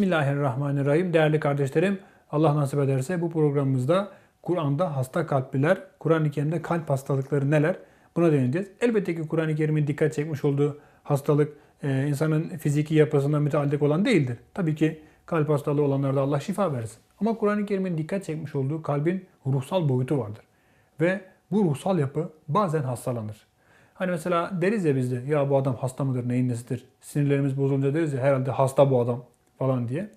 Bismillahirrahmanirrahim. Değerli kardeşlerim, Allah nasip ederse bu programımızda Kur'an'da hasta kalpliler, Kur'an-ı Kerim'de kalp hastalıkları neler? Buna değineceğiz. Elbette ki Kur'an-ı Kerim'in dikkat çekmiş olduğu hastalık e, insanın fiziki yapısına müteallik olan değildir. Tabii ki kalp hastalığı olanlarda Allah şifa versin. Ama Kur'an-ı Kerim'in dikkat çekmiş olduğu kalbin ruhsal boyutu vardır. Ve bu ruhsal yapı bazen hastalanır. Hani mesela deriz ya bizde ya bu adam hasta mıdır neyin nesidir? Sinirlerimiz bozulunca deriz ya herhalde hasta bu adam falan diye.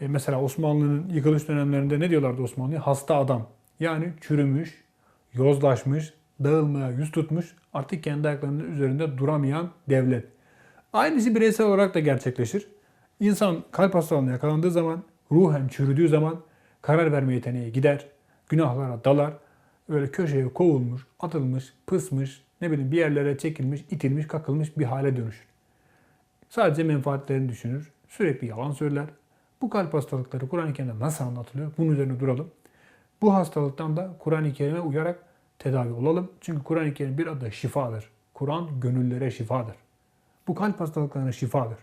E mesela Osmanlı'nın yıkılış dönemlerinde ne diyorlardı Osmanlı'ya? Hasta adam. Yani çürümüş, yozlaşmış, dağılmaya yüz tutmuş, artık kendi ayaklarının üzerinde duramayan devlet. Aynısı bireysel olarak da gerçekleşir. İnsan kalp hastalığına yakalandığı zaman, ruhen çürüdüğü zaman karar verme yeteneği gider, günahlara dalar, öyle köşeye kovulmuş, atılmış, pısmış, ne bileyim bir yerlere çekilmiş, itilmiş, kakılmış bir hale dönüşür. Sadece menfaatlerini düşünür, sürekli yalan söyler. Bu kalp hastalıkları Kur'an-ı Kerim'de nasıl anlatılıyor? Bunun üzerine duralım. Bu hastalıktan da Kur'an-ı Kerim'e uyarak tedavi olalım. Çünkü Kur'an-ı Kerim bir adı şifadır. Kur'an gönüllere şifadır. Bu kalp hastalıklarına şifadır.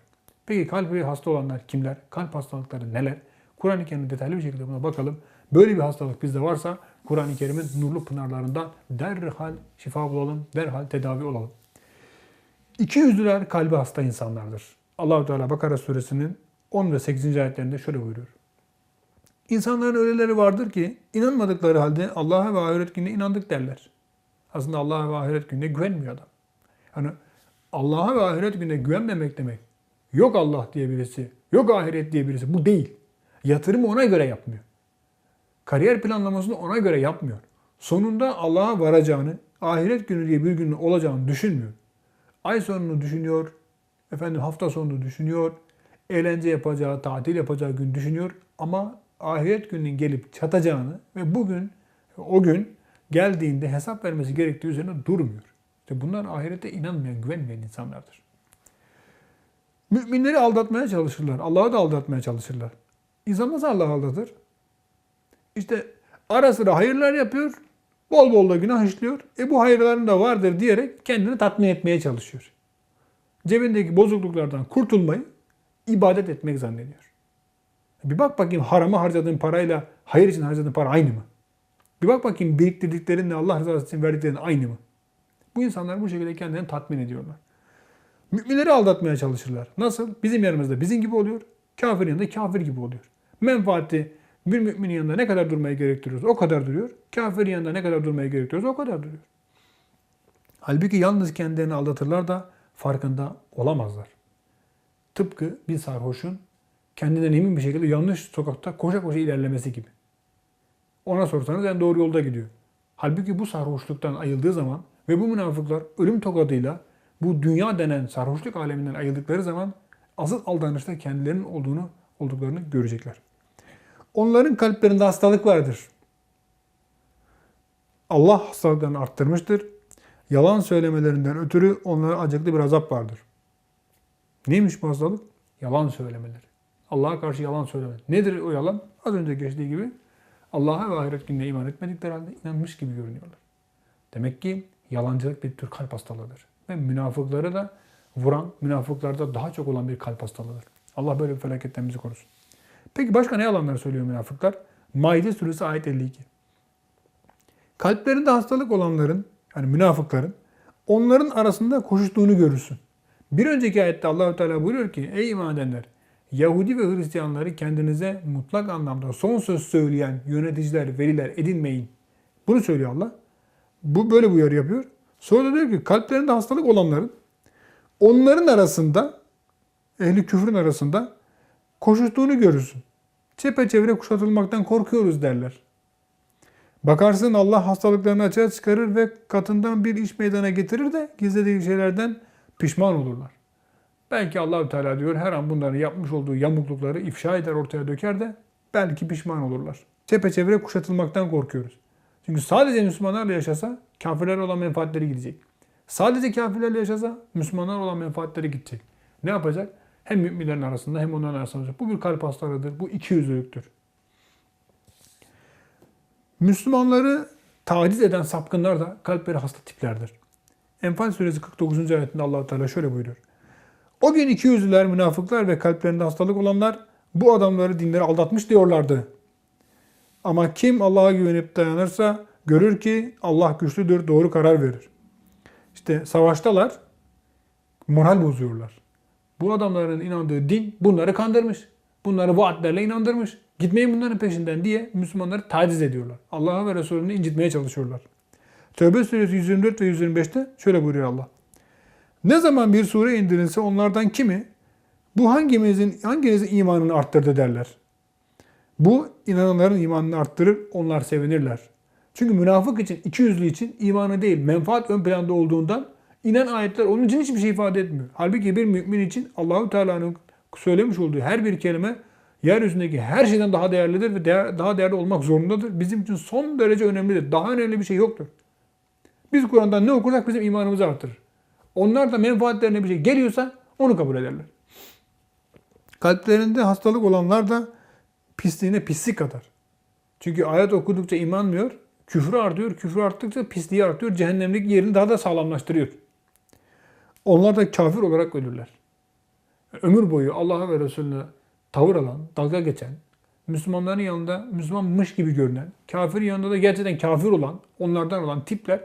Peki kalbi hasta olanlar kimler? Kalp hastalıkları neler? Kur'an-ı Kerim'de detaylı bir şekilde buna bakalım. Böyle bir hastalık bizde varsa Kur'an-ı Kerim'in nurlu pınarlarından derhal şifa bulalım, derhal tedavi olalım. İki yüzlüler kalbi hasta insanlardır. Allahu Teala Bakara suresinin 10 ve 8. ayetlerinde şöyle buyuruyor. İnsanların öyleleri vardır ki inanmadıkları halde Allah'a ve ahiret gününe inandık derler. Aslında Allah'a ve ahiret gününe güvenmiyor adam. Yani Allah'a ve ahiret gününe güvenmemek demek. Yok Allah diye birisi, yok ahiret diye birisi. Bu değil. Yatırımı ona göre yapmıyor. Kariyer planlamasını ona göre yapmıyor. Sonunda Allah'a varacağını, ahiret günü diye bir günün olacağını düşünmüyor. Ay sonunu düşünüyor, efendim hafta sonunu düşünüyor, eğlence yapacağı, tatil yapacağı gün düşünüyor ama ahiret gününün gelip çatacağını ve bugün o gün geldiğinde hesap vermesi gerektiği üzerine durmuyor. İşte bunlar ahirete inanmayan, güvenmeyen insanlardır. Müminleri aldatmaya çalışırlar. Allah'ı da aldatmaya çalışırlar. İnsan nasıl Allah'ı aldatır? İşte ara sıra hayırlar yapıyor, bol bol da günah işliyor. E bu hayırların da vardır diyerek kendini tatmin etmeye çalışıyor. Cebindeki bozukluklardan kurtulmayı ibadet etmek zannediyor. Bir bak bakayım harama harcadığın parayla hayır için harcadığın para aynı mı? Bir bak bakayım biriktirdiklerinle Allah rızası için verdiklerin aynı mı? Bu insanlar bu şekilde kendilerini tatmin ediyorlar. Müminleri aldatmaya çalışırlar. Nasıl? Bizim yanımızda bizim gibi oluyor. Kafirin yanında kafir gibi oluyor. Menfaati bir müminin yanında ne kadar durmayı gerektiriyoruz o kadar duruyor. Kafirin yanında ne kadar durmayı gerektiriyoruz o kadar duruyor. Halbuki yalnız kendilerini aldatırlar da farkında olamazlar. Tıpkı bir sarhoşun kendinden emin bir şekilde yanlış sokakta koşa koşa ilerlemesi gibi. Ona sorsanız en doğru yolda gidiyor. Halbuki bu sarhoşluktan ayıldığı zaman ve bu münafıklar ölüm tokadıyla bu dünya denen sarhoşluk aleminden ayıldıkları zaman asıl aldanışta kendilerinin olduğunu olduklarını görecekler. Onların kalplerinde hastalık vardır. Allah hastalıklarını arttırmıştır. Yalan söylemelerinden ötürü onlara acıklı bir azap vardır. Neymiş bu hastalık? Yalan söylemeleri. Allah'a karşı yalan söyleme. Nedir o yalan? Az önce geçtiği gibi Allah'a ve ahiret gününe iman etmedikleri halde inanmış gibi görünüyorlar. Demek ki yalancılık bir tür kalp hastalığıdır. Ve münafıkları da vuran, münafıklarda daha çok olan bir kalp hastalığıdır. Allah böyle bir felaketten bizi korusun. Peki başka ne yalanlar söylüyor münafıklar? Maide suresi ayet 52. Kalplerinde hastalık olanların, yani münafıkların, onların arasında koşuştuğunu görürsün. Bir önceki ayette Allahü Teala buyuruyor ki, ey iman edenler, Yahudi ve Hristiyanları kendinize mutlak anlamda son söz söyleyen yöneticiler, veliler edinmeyin. Bunu söylüyor Allah. Bu böyle bu uyarı yapıyor. Sonra da diyor ki kalplerinde hastalık olanların onların arasında ehli küfrün arasında koşuştuğunu görürsün. Çepeçevre kuşatılmaktan korkuyoruz derler. Bakarsın Allah hastalıklarını açığa çıkarır ve katından bir iş meydana getirir de gizlediği şeylerden pişman olurlar. Belki Allahü Teala diyor her an bunların yapmış olduğu yamuklukları ifşa eder ortaya döker de belki pişman olurlar. Çepeçevre kuşatılmaktan korkuyoruz. Çünkü sadece Müslümanlarla yaşasa kafirler olan menfaatleri gidecek. Sadece kafirlerle yaşasa Müslümanlar olan menfaatleri gidecek. Ne yapacak? Hem müminlerin arasında hem onların arasında. Bu bir kalp hastalığıdır. Bu iki yüzlülüktür. Müslümanları taciz eden sapkınlar da kalpleri hasta tiplerdir. Enfal suresi 49. ayetinde allah Teala şöyle buyuruyor. O gün iki yüzlüler, münafıklar ve kalplerinde hastalık olanlar bu adamları dinleri aldatmış diyorlardı. Ama kim Allah'a güvenip dayanırsa görür ki Allah güçlüdür, doğru karar verir. İşte savaştalar, moral bozuyorlar. Bu adamların inandığı din bunları kandırmış. Bunları vaatlerle inandırmış. Gitmeyin bunların peşinden diye Müslümanları taciz ediyorlar. Allah'a ve Resulü'nü incitmeye çalışıyorlar. Tövbe suresi 124 ve 125'te şöyle buyuruyor Allah. Ne zaman bir sure indirilse onlardan kimi bu hangimizin hanginizin imanını arttırdı derler. Bu inananların imanını arttırır, onlar sevinirler. Çünkü münafık için, iki yüzlü için imanı değil, menfaat ön planda olduğundan inen ayetler onun için hiçbir şey ifade etmiyor. Halbuki bir mümin için Allahu Teala'nın söylemiş olduğu her bir kelime yeryüzündeki her şeyden daha değerlidir ve değer, daha değerli olmak zorundadır. Bizim için son derece önemlidir. Daha önemli bir şey yoktur. Biz Kur'an'dan ne okursak bizim imanımızı artırır. Onlar da menfaatlerine bir şey geliyorsa onu kabul ederler. Kalplerinde hastalık olanlar da pisliğine pislik kadar. Çünkü ayet okudukça imanmıyor, küfrü artıyor, küfrü arttıkça pisliği artıyor, cehennemlik yerini daha da sağlamlaştırıyor. Onlar da kafir olarak ölürler. Ömür boyu Allah'a ve Resulüne tavır alan, dalga geçen, Müslümanların yanında Müslümanmış gibi görünen, kafirin yanında da gerçekten kafir olan, onlardan olan tipler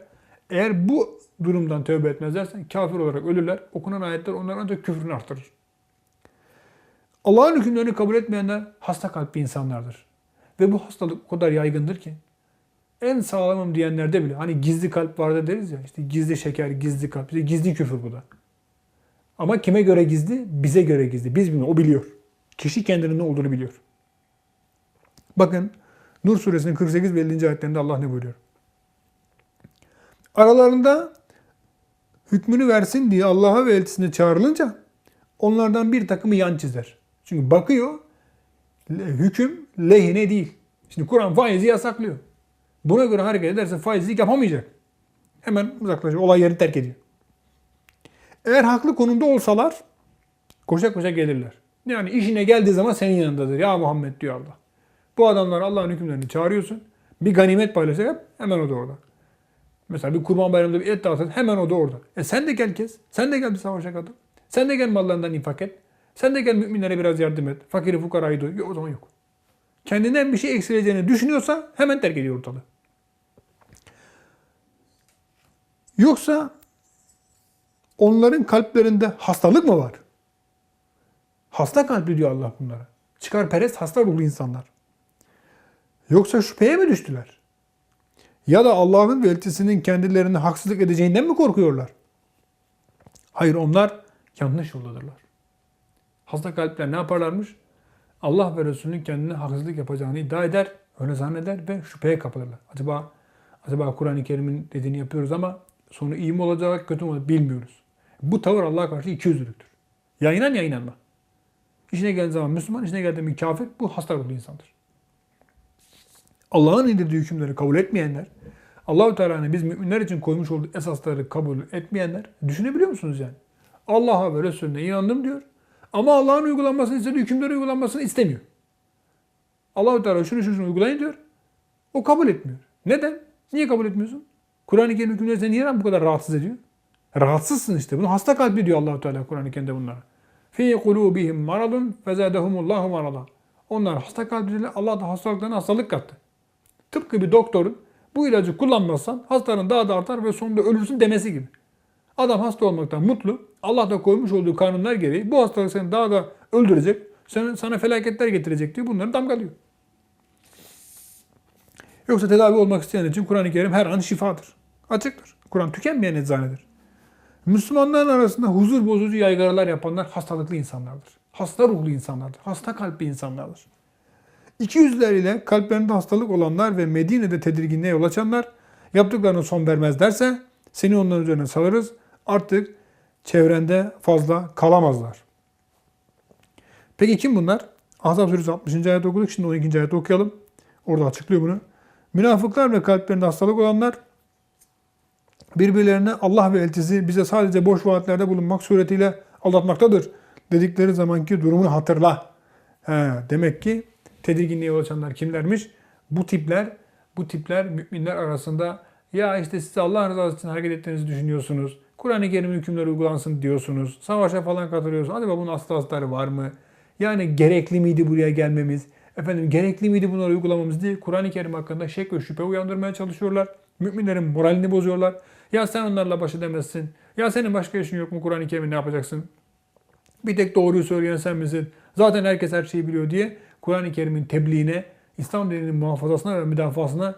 eğer bu durumdan tövbe etmezlerse kafir olarak ölürler. Okunan ayetler onların ancak küfrünü artırır. Allah'ın hükümlerini kabul etmeyenler hasta kalpli insanlardır. Ve bu hastalık o kadar yaygındır ki en sağlamım diyenlerde bile hani gizli kalp vardı deriz ya işte gizli şeker, gizli kalp, işte gizli küfür bu da. Ama kime göre gizli? Bize göre gizli. Biz bilmiyoruz. O biliyor. Kişi kendinin ne olduğunu biliyor. Bakın Nur suresinin 48 ve 50. ayetlerinde Allah ne buyuruyor? Aralarında hükmünü versin diye Allah'a ve elçisine çağrılınca onlardan bir takımı yan çizer. Çünkü bakıyor hüküm lehine değil. Şimdi Kur'an faizi yasaklıyor. Buna göre hareket ederse faizlik yapamayacak. Hemen uzaklaşıyor. Olay yerini terk ediyor. Eğer haklı konumda olsalar koşa koşa gelirler. Yani işine geldiği zaman senin yanındadır. Ya Muhammed diyor Allah. Bu adamlar Allah'ın hükümlerini çağırıyorsun. Bir ganimet paylaşacak hemen o da orada. Mesela bir kurban bayramında bir et dağıtın hemen o da orada. E sen de gel kes. Sen de gel bir savaşa katıl. Sen de gel mallarından infak et. Sen de gel müminlere biraz yardım et. Fakiri fukarayı doy. Yok o zaman yok. Kendinden bir şey eksileceğini düşünüyorsa hemen terk ediyor ortalığı. Yoksa onların kalplerinde hastalık mı var? Hasta kalpli diyor Allah bunlara. Çıkar perest hasta ruhlu insanlar. Yoksa şüpheye mi düştüler? Ya da Allah'ın ve elçisinin kendilerine haksızlık edeceğinden mi korkuyorlar? Hayır onlar yanlış yoldadırlar. Hasta kalpler ne yaparlarmış? Allah ve Resulünün kendine haksızlık yapacağını iddia eder, öyle zanneder ve şüpheye kapılırlar. Acaba acaba Kur'an-ı Kerim'in dediğini yapıyoruz ama sonu iyi mi olacak, kötü mü olacak bilmiyoruz. Bu tavır Allah'a karşı ikiyüzlülüktür. Ya inan ya inanma. İşine geldiği zaman Müslüman, işine geldiği bir kafir, bu hasta ruhlu insandır. Allah'ın indirdiği hükümleri kabul etmeyenler, Allahu Teala'nın biz müminler için koymuş olduğu esasları kabul etmeyenler düşünebiliyor musunuz yani? Allah'a ve Resulüne inandım diyor. Ama Allah'ın uygulanmasını istediği hükümleri uygulanmasını istemiyor. Allahu Teala şunu şunu şunu uygulayın diyor. O kabul etmiyor. Neden? Niye kabul etmiyorsun? Kur'an-ı Kerim hükümleri seni niye bu kadar rahatsız ediyor? Rahatsızsın işte. Bunu hasta kalpli diyor Allahu Teala Kur'an-ı Kerim'de bunlara. Fi kulubihim maradun fezadehumullahu marada. Onlar hasta kalpliler. Allah da hastalıklarına hastalık kattı. Tıpkı bir doktorun bu ilacı kullanmazsan hastanın daha da artar ve sonunda ölürsün demesi gibi. Adam hasta olmaktan mutlu. Allah da koymuş olduğu kanunlar gereği bu hastalık seni daha da öldürecek. Sana, sana felaketler getirecek diye bunları damgalıyor. Yoksa tedavi olmak isteyen için Kur'an-ı Kerim her an şifadır. Açıktır. Kur'an tükenmeyen eczanedir. Müslümanların arasında huzur bozucu yaygaralar yapanlar hastalıklı insanlardır. Hasta ruhlu insanlardır. Hasta kalpli insanlardır. İki yüzler ile kalplerinde hastalık olanlar ve Medine'de tedirginliğe yol açanlar yaptıklarına son vermezlerse seni onların üzerine salarız. Artık çevrende fazla kalamazlar. Peki kim bunlar? Ahzab suresi 60. ayet okuduk. Şimdi 12. ayet okuyalım. Orada açıklıyor bunu. Münafıklar ve kalplerinde hastalık olanlar birbirlerine Allah ve elçisi bize sadece boş vaatlerde bulunmak suretiyle aldatmaktadır dedikleri zamanki durumunu hatırla. He, demek ki tedirginliğe yol açanlar kimlermiş? Bu tipler, bu tipler müminler arasında ya işte siz Allah rızası için hareket ettiğinizi düşünüyorsunuz. Kur'an-ı Kerim'in hükümleri uygulansın diyorsunuz. Savaşa falan katılıyorsunuz. Acaba bunun aslı astarı var mı? Yani gerekli miydi buraya gelmemiz? Efendim gerekli miydi bunları uygulamamız diye Kur'an-ı Kerim hakkında şek ve şüphe uyandırmaya çalışıyorlar. Müminlerin moralini bozuyorlar. Ya sen onlarla baş edemezsin. Ya senin başka işin yok mu Kur'an-ı Kerim'i ne yapacaksın? Bir tek doğruyu söyleyen sen misin? Zaten herkes her şeyi biliyor diye Kur'an-ı Kerim'in tebliğine, İslam dininin muhafazasına ve müdafasına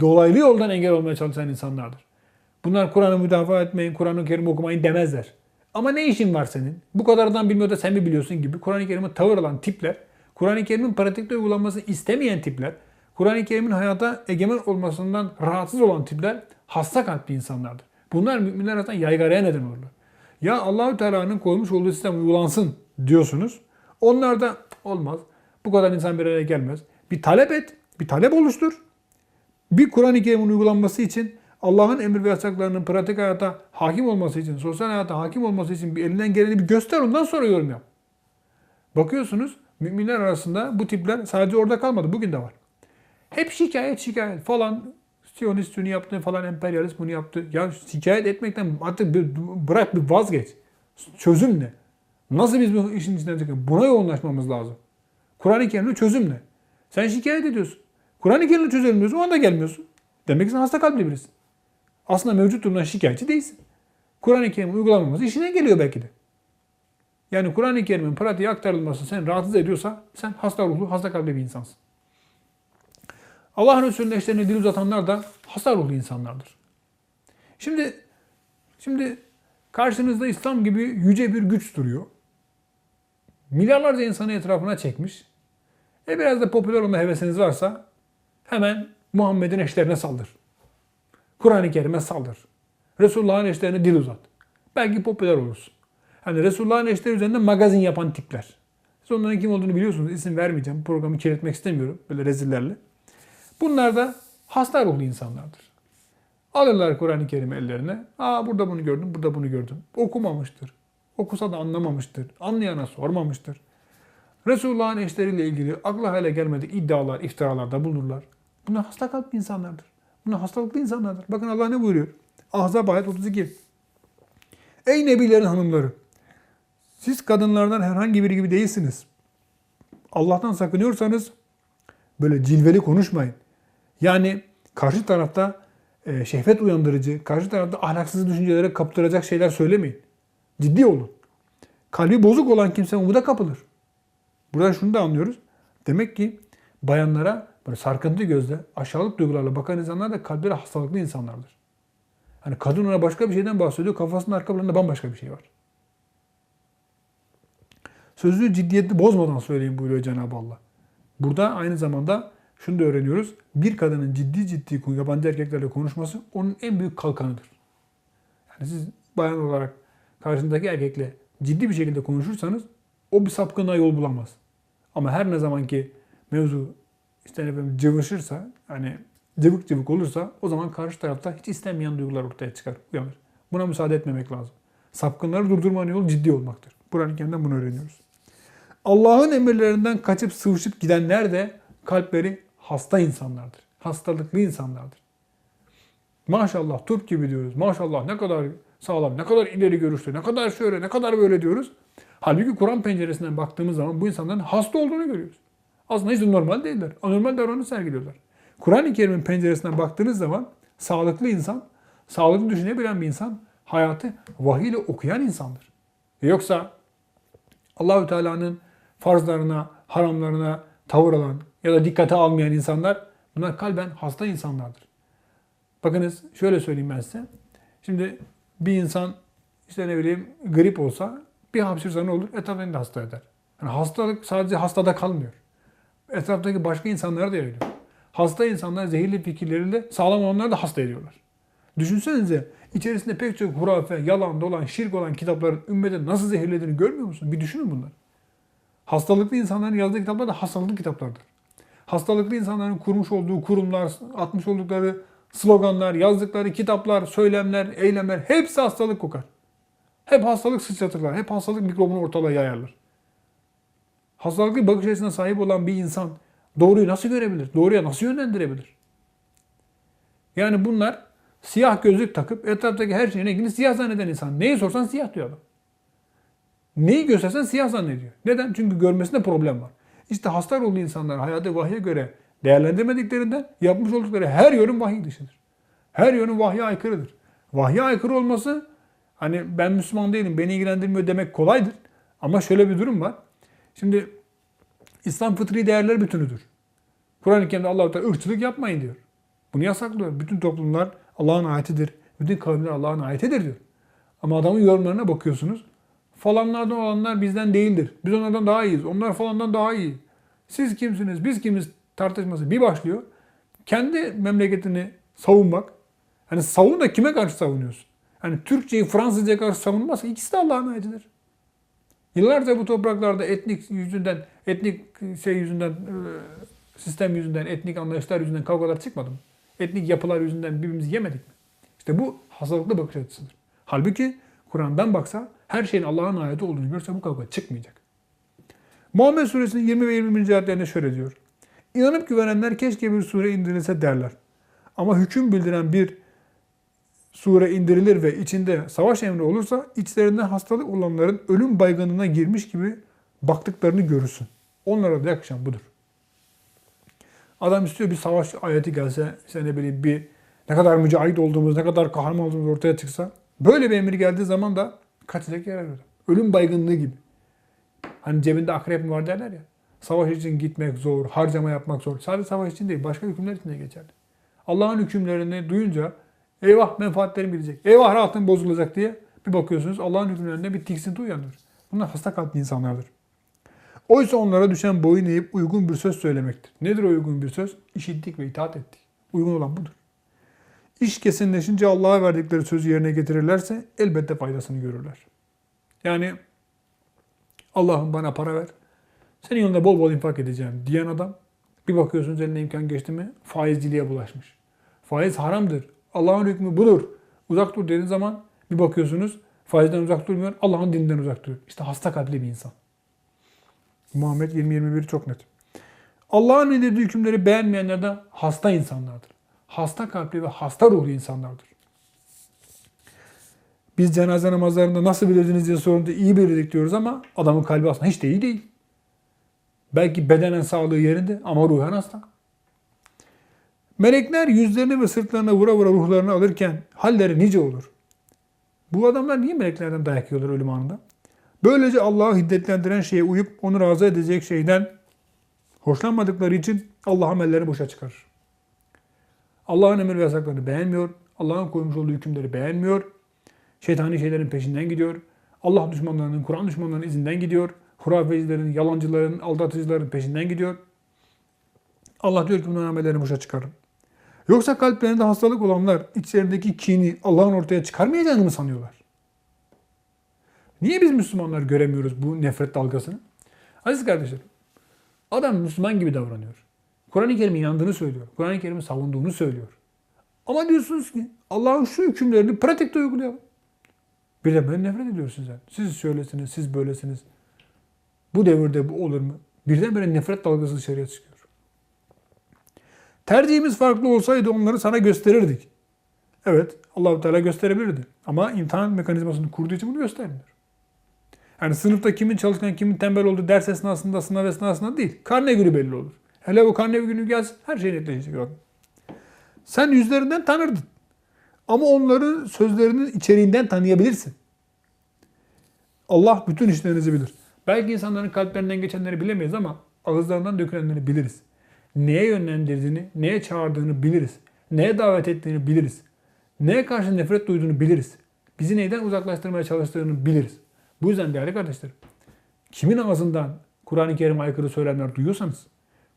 dolaylı yoldan engel olmaya çalışan insanlardır. Bunlar Kur'an'ı müdafaa etmeyin, Kur'an-ı Kerim okumayın demezler. Ama ne işin var senin? Bu kadardan bilmiyor da sen mi biliyorsun gibi Kur'an-ı Kerim'e tavır alan tipler, Kur'an-ı Kerim'in pratikte uygulanmasını istemeyen tipler, Kur'an-ı Kerim'in hayata egemen olmasından rahatsız olan tipler hasta kalpli insanlardır. Bunlar müminler arasında yaygaraya neden olurlar. Ya Allahü Teala'nın koymuş olduğu sistem uygulansın diyorsunuz. Onlar da olmaz. Bu kadar insan bir araya gelmez. Bir talep et, bir talep oluştur. Bir Kur'an-ı Kerim'in uygulanması için Allah'ın emir ve yasaklarının pratik hayata hakim olması için, sosyal hayata hakim olması için bir elinden geleni bir göster ondan sonra yorum yap. Bakıyorsunuz müminler arasında bu tipler sadece orada kalmadı. Bugün de var. Hep şikayet şikayet falan Siyonist şunu yaptı falan emperyalist bunu yaptı. Ya şikayet etmekten artık bir, bırak bir vazgeç. Çözüm ne? Nasıl biz bu işin içinden çıkalım? Buna yoğunlaşmamız lazım. Kur'an-ı Kerim'de çözüm ne? Sen şikayet ediyorsun. Kur'an-ı Kerim'de çözelim diyorsun. O anda gelmiyorsun. Demek ki sen hasta kalpli birisin. Aslında mevcut durumdan şikayetçi değilsin. Kur'an-ı Kerim uygulamaması işine geliyor belki de. Yani Kur'an-ı Kerim'in pratiğe aktarılması seni rahatsız ediyorsa sen hasta ruhlu, hasta kalpli bir insansın. Allah Resulü'nün eşlerine dil uzatanlar da hasta ruhlu insanlardır. Şimdi şimdi karşınızda İslam gibi yüce bir güç duruyor. Milyarlarca insanı etrafına çekmiş. E biraz da popüler olma hevesiniz varsa hemen Muhammed'in eşlerine saldır. Kur'an-ı Kerim'e saldır. Resulullah'ın eşlerine dil uzat. Belki popüler olursun. Hani Resulullah'ın eşleri üzerinde magazin yapan tipler. Siz onların kim olduğunu biliyorsunuz. İsim vermeyeceğim. Programı kirletmek istemiyorum. Böyle rezillerle. Bunlar da hasta ruhlu insanlardır. Alırlar Kur'an-ı Kerim ellerine. Aa burada bunu gördüm, burada bunu gördüm. Okumamıştır. Okusa da anlamamıştır. Anlayana sormamıştır. Resulullah'ın eşleriyle ilgili akla hale gelmedik iddialar, iftiralarda bulunurlar. Bunlar hasta kalpli insanlardır. Bunlar hastalıklı insanlardır. Bakın Allah ne buyuruyor? Ahzab ayet 32. Ey nebilerin hanımları! Siz kadınlardan herhangi biri gibi değilsiniz. Allah'tan sakınıyorsanız böyle cilveli konuşmayın. Yani karşı tarafta e, şehvet uyandırıcı, karşı tarafta ahlaksız düşüncelere kaptıracak şeyler söylemeyin. Ciddi olun. Kalbi bozuk olan kimse umuda kapılır. Buradan şunu da anlıyoruz. Demek ki bayanlara böyle sarkıntı gözle, aşağılık duygularla bakan insanlar da kalpleri hastalıklı insanlardır. Hani kadın ona başka bir şeyden bahsediyor, kafasının arka planında bambaşka bir şey var. Sözü ciddiyeti bozmadan söyleyin buyuruyor Cenab-ı Allah. Burada aynı zamanda şunu da öğreniyoruz. Bir kadının ciddi ciddi yabancı erkeklerle konuşması onun en büyük kalkanıdır. Yani siz bayan olarak karşındaki erkekle ciddi bir şekilde konuşursanız o bir sapkınlığa yol bulamaz. Ama her ne zaman ki mevzu işte efendim cıvışırsa hani cıvık cıvık olursa o zaman karşı tarafta hiç istenmeyen duygular ortaya çıkar, uyanır. Buna müsaade etmemek lazım. Sapkınları durdurmanın yolu ciddi olmaktır. Kur'an-ı bunu öğreniyoruz. Allah'ın emirlerinden kaçıp sıvışıp gidenler de kalpleri hasta insanlardır. Hastalıklı insanlardır. Maşallah Türk gibi diyoruz. Maşallah ne kadar sağlam, ne kadar ileri görüşlü, ne kadar şöyle, ne kadar böyle diyoruz. Halbuki Kur'an penceresinden baktığımız zaman bu insanların hasta olduğunu görüyoruz. Aslında hiç normal değiller. Anormal davranış sergiliyorlar. Kur'an-ı Kerim'in penceresinden baktığınız zaman sağlıklı insan, sağlıklı düşünebilen bir insan hayatı vahiy ile okuyan insandır. Yoksa Allahü Teala'nın farzlarına, haramlarına tavır alan ya da dikkate almayan insanlar bunlar kalben hasta insanlardır. Bakınız şöyle söyleyeyim ben size. Şimdi bir insan işte ne bileyim grip olsa bir hapşırsa ne olur? Etrafını da hasta eder. Yani hastalık sadece hastada kalmıyor. Etraftaki başka insanlara da yayılıyor. Hasta insanlar zehirli fikirleriyle sağlam olanları da hasta ediyorlar. Düşünsenize içerisinde pek çok hurafe, yalan, dolan, şirk olan kitapların ümmeti nasıl zehirlediğini görmüyor musun? Bir düşünün bunları. Hastalıklı insanların yazdığı kitaplar da hastalıklı kitaplardır. Hastalıklı insanların kurmuş olduğu kurumlar, atmış oldukları sloganlar, yazdıkları kitaplar, söylemler, eylemler hepsi hastalık kokar. Hep hastalık sıçratırlar. Hep hastalık mikrobunu ortalığa yayarlar. Hastalıklı bakış açısına sahip olan bir insan doğruyu nasıl görebilir? Doğruya nasıl yönlendirebilir? Yani bunlar siyah gözlük takıp etraftaki her şeyin ilgili siyah zanneden insan. Neyi sorsan siyah diyor adam. Neyi göstersen siyah zannediyor. Neden? Çünkü görmesinde problem var. İşte hasta ruhlu insanlar hayatı vahye göre değerlendirmediklerinden yapmış oldukları her yorum vahiy dışıdır. Her yorum vahye aykırıdır. Vahye aykırı olması hani ben Müslüman değilim beni ilgilendirmiyor demek kolaydır. Ama şöyle bir durum var. Şimdi İslam fıtri değerler bütünüdür. Kur'an-ı Kerim'de Allah-u Teala ırkçılık yapmayın diyor. Bunu yasaklıyor. Bütün toplumlar Allah'ın ayetidir. Bütün kavimler Allah'ın ayetidir diyor. Ama adamın yorumlarına bakıyorsunuz. Falanlardan olanlar bizden değildir. Biz onlardan daha iyiyiz. Onlar falandan daha iyi. Siz kimsiniz? Biz kimiz? Tartışması bir başlıyor. Kendi memleketini savunmak. Hani savun da kime karşı savunuyorsun? Hani Türkçeyi Fransızca karşı savunmazsa ikisi de Allah'ın ayetidir. Yıllarca bu topraklarda etnik yüzünden, etnik şey yüzünden, e, sistem yüzünden, etnik anlayışlar yüzünden kavgalar çıkmadı mı? Etnik yapılar yüzünden birbirimizi yemedik mi? İşte bu hastalıklı bakış açısıdır. Halbuki Kur'an'dan baksa her şeyin Allah'ın ayeti olduğunu görse bu kavga çıkmayacak. Muhammed Suresinin 20 ve 21. ayetlerinde şöyle diyor. İnanıp güvenenler keşke bir sure indirilse derler. Ama hüküm bildiren bir sure indirilir ve içinde savaş emri olursa içlerinde hastalık olanların ölüm baygınlığına girmiş gibi baktıklarını görürsün. Onlara da yakışan budur. Adam istiyor bir savaş ayeti gelse, işte ne bileyim bir ne kadar mücahit olduğumuz, ne kadar kahraman olduğumuz ortaya çıksa. Böyle bir emir geldiği zaman da kaçacak yer arıyor. Ölüm baygınlığı gibi. Hani cebinde akrep mi var derler ya. Savaş için gitmek zor, harcama yapmak zor. Sadece savaş için değil, başka hükümler için de geçerli. Allah'ın hükümlerini duyunca eyvah menfaatlerim gidecek, eyvah rahatım bozulacak diye bir bakıyorsunuz Allah'ın hükümlerinde bir tiksinti uyanır. Bunlar hasta kalpli insanlardır. Oysa onlara düşen boyun eğip uygun bir söz söylemektir. Nedir o uygun bir söz? İşittik ve itaat ettik. Uygun olan budur. İş kesinleşince Allah'a verdikleri sözü yerine getirirlerse elbette faydasını görürler. Yani Allah'ım bana para ver. Senin yolunda bol bol infak edeceğim diyen adam bir bakıyorsunuz eline imkan geçti mi faizciliğe bulaşmış. Faiz haramdır. Allah'ın hükmü budur. Uzak dur dediğin zaman bir bakıyorsunuz faizden uzak durmuyor. Allah'ın dininden uzak duruyor. İşte hasta kalpli bir insan. Muhammed 20-21 çok net. Allah'ın indirdiği hükümleri beğenmeyenler de hasta insanlardır. Hasta kalpli ve hasta ruhlu insanlardır. Biz cenaze namazlarında nasıl bilirdiniz diye sorunca iyi bilirdik diyoruz ama adamın kalbi aslında hiç de iyi değil. Belki bedenen sağlığı yerinde ama ruhen hasta. Melekler yüzlerini ve sırtlarına vura vura ruhlarını alırken halleri nice olur. Bu adamlar niye meleklerden dayak yiyorlar ölüm anında? Böylece Allah'ı hiddetlendiren şeye uyup onu razı edecek şeyden hoşlanmadıkları için Allah amellerini boşa çıkarır. Allah'ın emir ve yasaklarını beğenmiyor. Allah'ın koymuş olduğu hükümleri beğenmiyor. Şeytani şeylerin peşinden gidiyor. Allah düşmanlarının, Kur'an düşmanlarının izinden gidiyor. Hurafecilerin, yalancıların, aldatıcıların peşinden gidiyor. Allah diyor ki bunların amellerini boşa çıkarın. Yoksa kalplerinde hastalık olanlar içlerindeki kini Allah'ın ortaya çıkarmayacağını mı sanıyorlar? Niye biz Müslümanlar göremiyoruz bu nefret dalgasını? Aziz kardeşlerim, adam Müslüman gibi davranıyor. Kur'an-ı Kerim'e inandığını söylüyor. Kur'an-ı Kerim'i savunduğunu söylüyor. Ama diyorsunuz ki Allah'ın şu hükümlerini pratikte uygulayalım. Bir de böyle nefret ediyorsun sen. Siz şöylesiniz, siz böylesiniz. Bu devirde bu olur mu? Birdenbire nefret dalgası dışarıya çıkıyor. Tercihimiz farklı olsaydı onları sana gösterirdik. Evet, Allahu Teala gösterebilirdi. Ama imtihan mekanizmasını kurduğu için bunu göstermiyor. Yani sınıfta kimin çalışkan, kimin tembel olduğu ders esnasında, sınav esnasında değil. Karne günü belli olur. Hele bu karne günü gelsin her şey netleşecek. Sen yüzlerinden tanırdın. Ama onları sözlerinin içeriğinden tanıyabilirsin. Allah bütün işlerinizi bilir. Belki insanların kalplerinden geçenleri bilemeyiz ama ağızlarından dökülenleri biliriz. Neye yönlendirdiğini, neye çağırdığını biliriz. Neye davet ettiğini biliriz. Neye karşı nefret duyduğunu biliriz. Bizi neyden uzaklaştırmaya çalıştığını biliriz. Bu yüzden değerli kardeşlerim, kimin ağzından Kur'an-ı Kerim'e aykırı söylemler duyuyorsanız,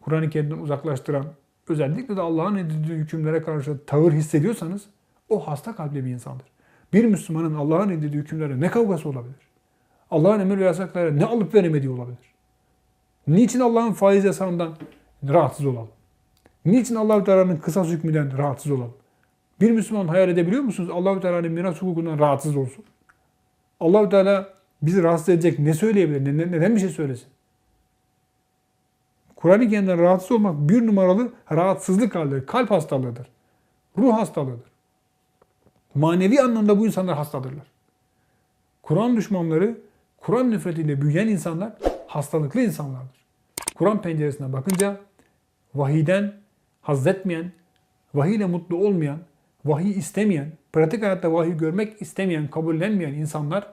Kur'an-ı Kerim'den uzaklaştıran, özellikle de Allah'ın edildiği hükümlere karşı tavır hissediyorsanız, o hasta kalpli bir insandır. Bir Müslümanın Allah'ın edildiği hükümlere ne kavgası olabilir? Allah'ın emir ve yasaklara ne alıp veremediği olabilir? Niçin Allah'ın faiz yasağından rahatsız olalım? Niçin Allah-u Teala'nın kısas hükmünden rahatsız olalım? Bir Müslüman hayal edebiliyor musunuz? Allah-u Teala'nın miras hukukundan rahatsız olsun. Allah-u Teala bizi rahatsız edecek ne söyleyebilir? Ne, neden bir şey söylesin? Kur'an-ı Kerim'den rahatsız olmak bir numaralı rahatsızlık halidir. Kalp hastalığıdır. Ruh hastalığıdır. Manevi anlamda bu insanlar hastadırlar. Kur'an düşmanları Kur'an nefretiyle büyüyen insanlar hastalıklı insanlardır. Kur'an penceresinden bakınca vahiden haz etmeyen, vahiyle mutlu olmayan, vahiy istemeyen, pratik hayatta vahiy görmek istemeyen, kabullenmeyen insanlar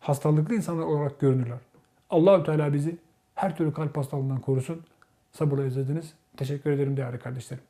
hastalıklı insanlar olarak görünürler. Allahü Teala bizi her türlü kalp hastalığından korusun. Sabırla izlediniz. Teşekkür ederim değerli kardeşlerim.